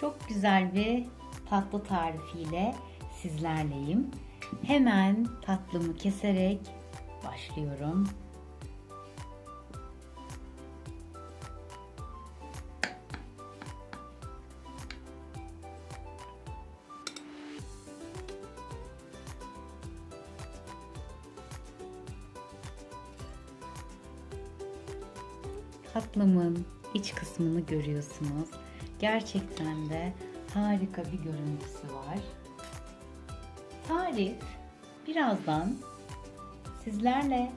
Çok güzel bir tatlı tarifiyle sizlerleyim. Hemen tatlımı keserek başlıyorum. Tatlımın iç kısmını görüyorsunuz. Gerçekten de harika bir görüntüsü var. Tarif birazdan sizlerle.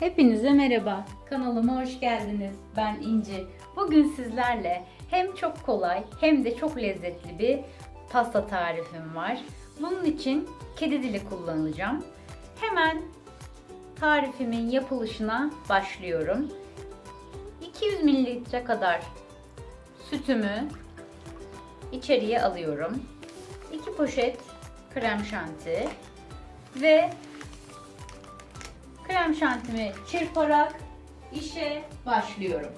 Hepinize merhaba. Kanalıma hoş geldiniz. Ben İnci. Bugün sizlerle hem çok kolay hem de çok lezzetli bir pasta tarifim var. Bunun için kedi dili kullanacağım. Hemen tarifimin yapılışına başlıyorum. 200 mililitre kadar sütümü içeriye alıyorum. 2 poşet krem şanti ve krem şantimi çırparak işe başlıyorum.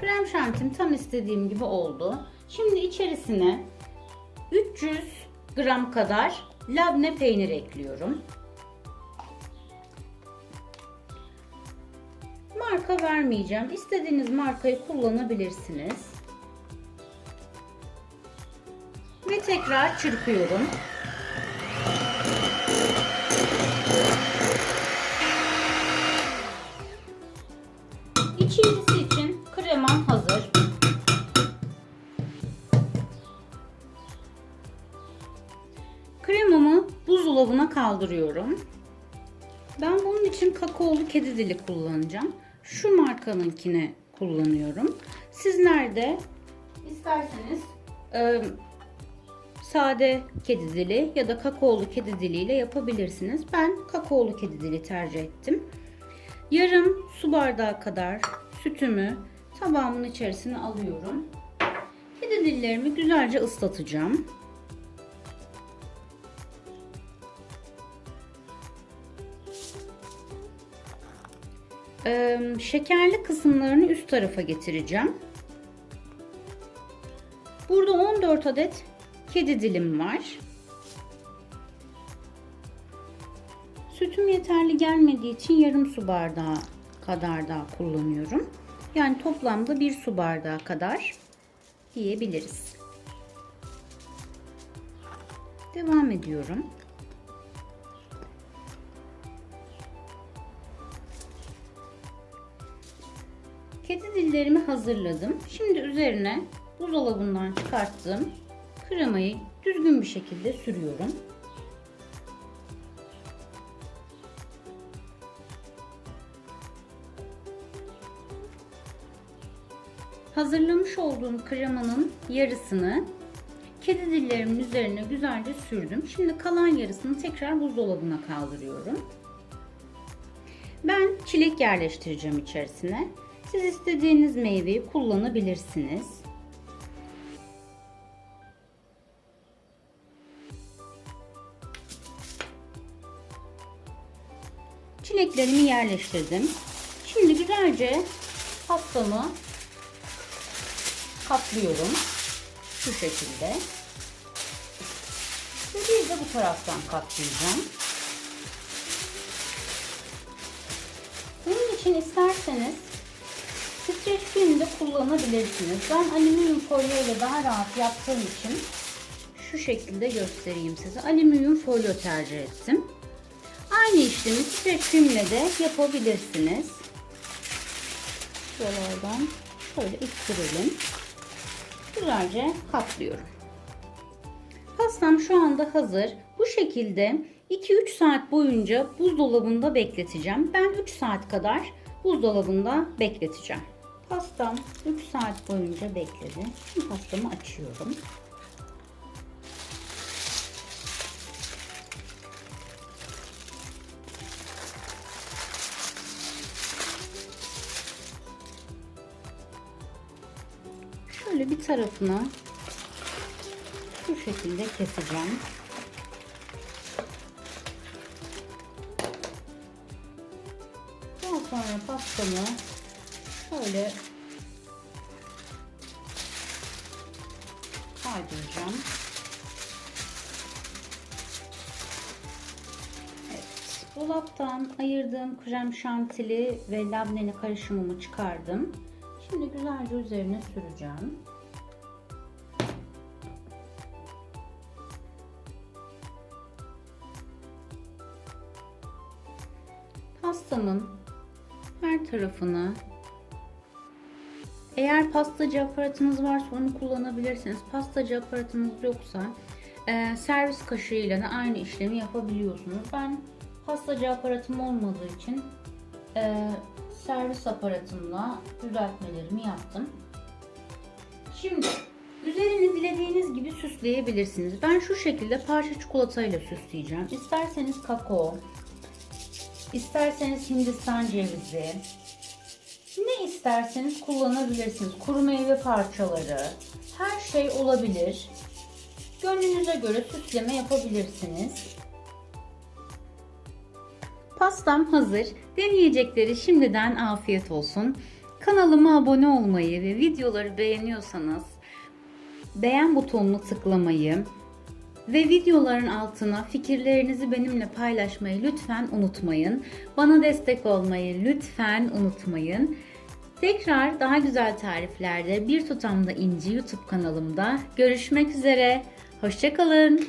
Krem şantim tam istediğim gibi oldu. Şimdi içerisine 300 gram kadar labne peynir ekliyorum. Marka vermeyeceğim. İstediğiniz markayı kullanabilirsiniz. Ve tekrar çırpıyorum. İçerisi için kremam hazır. Kremamı buzdolabına kaldırıyorum. Ben bunun için kakaolu kedi dili kullanacağım. Şu markanınkini kullanıyorum. Sizler de isterseniz e, sade kedi dili ya da kakaolu kedi diliyle yapabilirsiniz. Ben kakaolu kedi dili tercih ettim. Yarım su bardağı kadar sütümü tabağımın içerisine alıyorum. Kedi dillerimi güzelce ıslatacağım. Ee, şekerli kısımlarını üst tarafa getireceğim. Burada 14 adet kedi dilim var. Sütüm yeterli gelmediği için yarım su bardağı kadar daha kullanıyorum. Yani toplamda bir su bardağı kadar diyebiliriz. Devam ediyorum. Kedi dillerimi hazırladım. Şimdi üzerine buzdolabından çıkarttığım kremayı düzgün bir şekilde sürüyorum. Hazırlamış olduğum kremanın yarısını kedi dillerimin üzerine güzelce sürdüm. Şimdi kalan yarısını tekrar buzdolabına kaldırıyorum. Ben çilek yerleştireceğim içerisine. Siz istediğiniz meyveyi kullanabilirsiniz. Çileklerimi yerleştirdim. Şimdi güzelce pastamı katlıyorum. Şu şekilde. Ve bir de bu taraftan katlayacağım. Bunun için isterseniz streç film de kullanabilirsiniz. Ben alüminyum folyo ile daha rahat yaptığım için şu şekilde göstereyim size. Alüminyum folyo tercih ettim. Aynı işlemi streç filmle de yapabilirsiniz. Şuralardan şöyle ittirelim. Güzelce katlıyorum. Pastam şu anda hazır. Bu şekilde 2-3 saat boyunca buzdolabında bekleteceğim. Ben 3 saat kadar buzdolabında bekleteceğim. Pastam 3 saat boyunca bekledi. Şimdi pastamı açıyorum. Şöyle bir tarafını şu şekilde keseceğim. Daha sonra pastamı şöyle kaydıracağım. Evet, dolaptan ayırdığım krem şantili ve labneli karışımımı çıkardım. Şimdi güzelce üzerine süreceğim. Pastamın her tarafını eğer pastacı aparatınız varsa onu kullanabilirsiniz. Pastacı aparatınız yoksa e, servis kaşığıyla da aynı işlemi yapabiliyorsunuz. Ben pastacı aparatım olmadığı için e, servis aparatımla düzeltmelerimi yaptım. Şimdi üzerini dilediğiniz gibi süsleyebilirsiniz. Ben şu şekilde parça çikolatayla süsleyeceğim. İsterseniz kakao, isterseniz hindistan cevizi, ne isterseniz kullanabilirsiniz. Kuru meyve parçaları, her şey olabilir. Gönlünüze göre süsleme yapabilirsiniz. Pastam hazır. Deneyecekleri şimdiden afiyet olsun. Kanalıma abone olmayı ve videoları beğeniyorsanız beğen butonunu tıklamayı ve videoların altına fikirlerinizi benimle paylaşmayı lütfen unutmayın. Bana destek olmayı lütfen unutmayın. Tekrar daha güzel tariflerde Bir Tutamda İnci YouTube kanalımda görüşmek üzere. Hoşçakalın.